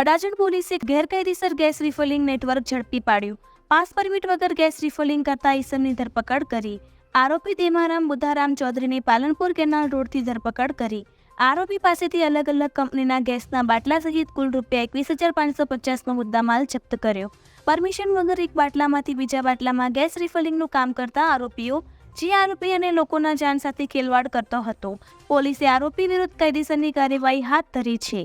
અડાજણ પોલીસે ગેરકાયદેસર gas refilling network ઝડપી પાડ્યું. પાસ પરમિટ વગર ગેસ રિફિલિંગ કરતા ઈસમની ધરપકડ કરી. આરોપી દેમારામ બુધારામ ચૌધરીની પાલનપુર કેનાલ રોડથી ધરપકડ કરી. આરોપી પાસેથી અલગ અલગ કંપનીના ગેસના બાટલા સહિત કુલ રૂપિયા એકવીસ હજાર પાંચસો પચાસનો મુદ્દામાલ જપ્ત કર્યો. પરમિશન વગર એક બાટલામાંથી બીજા બાટલામાં ગેસ રિફિલિંગનું કામ કરતા આરોપીઓ, જે આરોપી અને લોકોના જાન સાથે ખેલવાડ કરતો હતો. પોલીસે આરોપી વિરુદ્ધ કાયદેસરની કાર્યવાહી હાથ ધરી છે.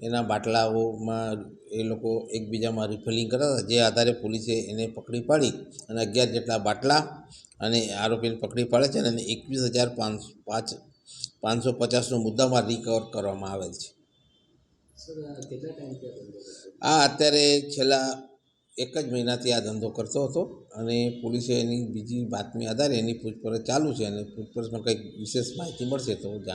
એના બાટલાઓમાં એ લોકો એકબીજામાં રિફિલિંગ કરતા હતા. જે આધારે પોલીસે એને પકડી પાડી અને અગિયાર જેટલા બાટલા અને આરોપીને પકડી પાડે છે અને એકવીસ હજાર પાંચ પાંચ પાંચસો પચાસનો મુદ્દામાં રિકવર કરવામાં આવેલ છે? આ અત્યારે છેલ્લા એક જ મહિનાથી આ ધંધો કરતો હતો અને પોલીસે એની બીજી બાતમી આધારે એની પૂછપરછ ચાલુ છે અને પૂછપરછમાં કંઈક વિશેષ માહિતી મળશે તો જાણ